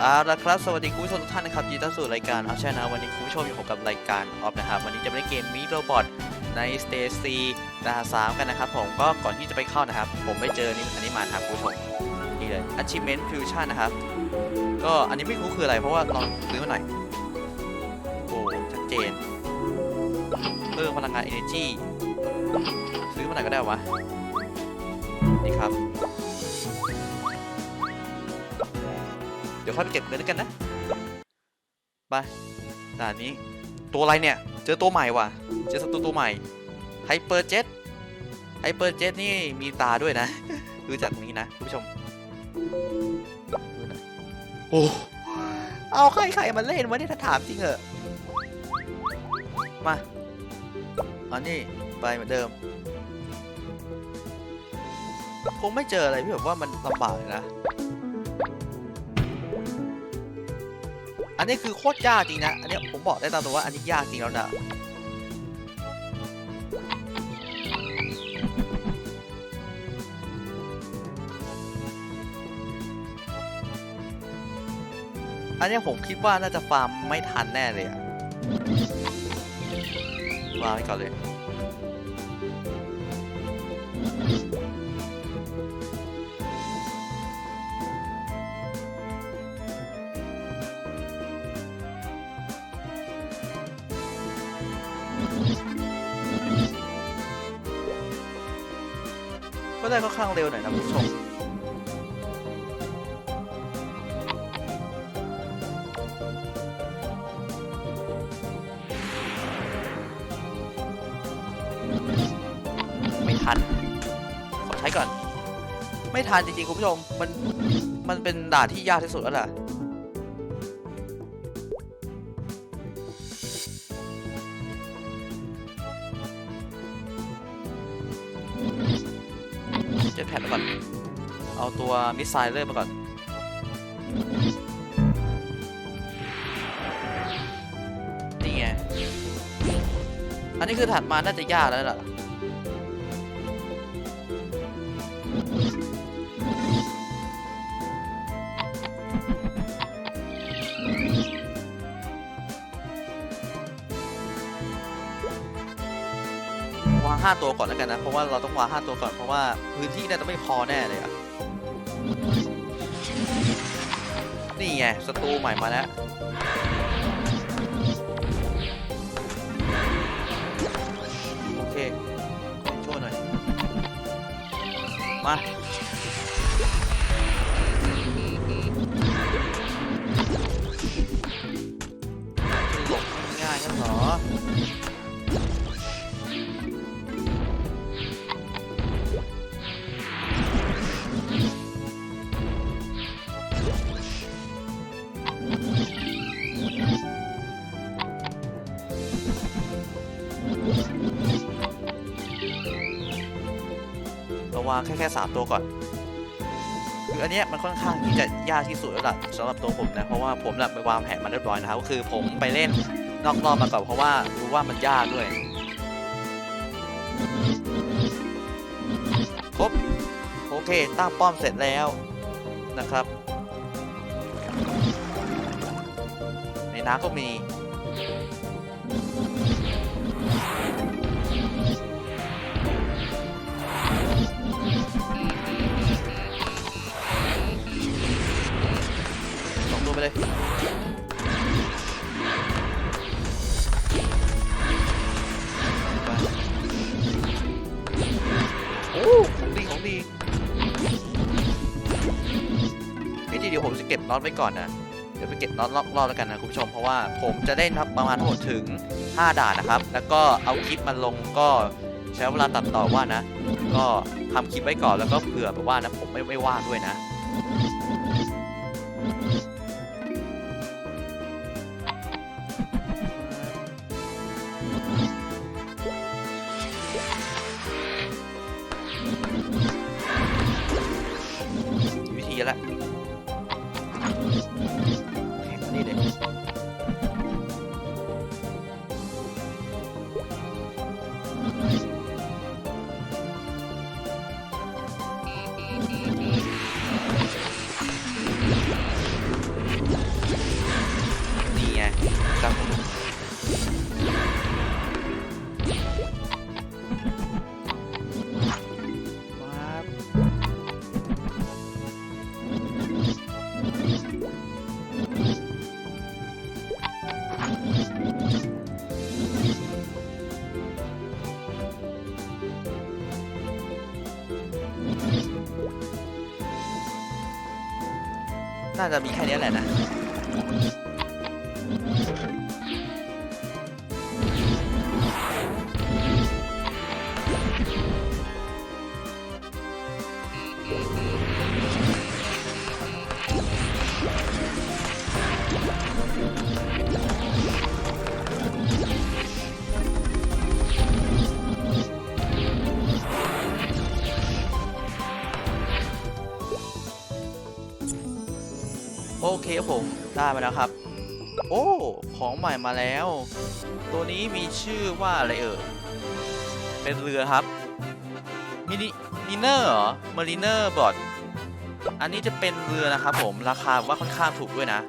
เอาละครับสวัสดีคุณผู้ชมทุกท่านนะครับยินดีต้อนรับสู่รายการเอาใช่นะวันนี้คุณผู้ชมอยู่กับรายการออฟนะครับวันนี้จะมาเล่นเกมมีโรบอทใน s t a c y ดาสามกันนะครับผมก็ก่อนที่จะไปเข้านะครับ ผมไปเจอนี่อันนี้มาครับคุณผู้ชมนี่เลย Achievement Fusion นะครับ ก็อันนี้ไม่รู้คืออะไรเพราะว่าลองซื้อมาหน่อยโอ้ชัดเจนเพิ่มพลังงาน Energy ซื้อมาหน่อยก็ได้วะนี่ครับ เดี๋ยวค่อยไปเก็บเงินด้วยกันนะ ไปด่านนี้ ตัวอะไรเนี่ย เจอตัวใหม่ว่ะ เจอศัตรูตัวใหม่ ไฮเปอร์เจ็ต ไฮเปอร์เจ็ตนี่มีตาด้วยนะ ดูจากตรงนี้นะคุณผู้ชม โอ้ เอาใครใครมาเล่นวะเนี่ยถ้าถามจริงเหอะ มาอันนี้ไปเหมือนเดิมคงไม่เจออะไรที่แบบว่ามันลำบากนะ อันนี้คือโคตรยากจริงนะ อันนี้ผมบอกได้ตามตัวว่าอันนี้ยากจริงแล้วนะอันนี้ผมคิดว่าน่าจะฟาร์มไม่ทันแน่เลยอะฟาร์มไปก่อนเลย ก็ได้ค่อนข้างเร็วหน่อยนะคุณผู้ชมไม่ทัน ขอใช้ก่อน ไม่ทันจริงๆ คุณผู้ชม มัน มันเป็นด่านที่ยากที่สุดแล้วล่ะ เจ็ตแพดมาก่อน เอาตัวมิสไซล์เริ่มมาก่อน นี่ไง อันนี้คือถัดมาน่าจะยากแล้วล่ะ วางห้าตัวก่อนแล้วกันนะ เพราะว่าเราต้องวางห้าตัวก่อน เพราะว่าพื้นที่น่าจะไม่พอแน่เลยอะนี่ไงศัตรูใหม่มาแล้วโอเคช่วยหน่อย มา เราวางแค่แค่สามตัวก่อน คืออันเนี้ยมันค่อนข้างที่จะยากที่สุดแล้วล่ะสำหรับตัวผมนะ เพราะว่าผมน่ะไปวางแผนมาเรียบร้อยนะครับ ก็คือผมไปเล่นนอกรอบมาก่อนเพราะว่ารู้ว่ามันยากด้วย ครบ โอเค ตั้งป้อมเสร็จแล้วนะครับ ในน้ำก็มี สองตัวไปเลยโอ้ของดีของดีเอ้ยเดี๋ยวผมจะเก็บน็อตไว้ก่อนนะ เดี๋ยวไปเก็บน็อตรอบรอบแล้วกันนะคุณผู้ชมเพราะว่าผมจะเล่นครับประมาณทั้งหมดถึง 5 ด่านนะครับ แล้วก็เอาคลิปมันลงก็ใช้เวลาตัดต่อว่านะ ก็ทำคลิปไว้ก่อนแล้วก็เผื่อแบบว่านะผมไม่ไม่ว่างด้วยนะ น่าจะมีแค่นี้แหละนะ โอเคครับผมได้มาแล้วครับ โอ้ ของใหม่มาแล้ว ตัวนี้มีชื่อว่าอะไรเอ่ย เป็นเรือครับมินิมิเนอร์เหรอมารีเนอร์บอดอันนี้จะเป็นเรือนะครับผม ราคาว่าค่อนข้างถูกด้วยนะ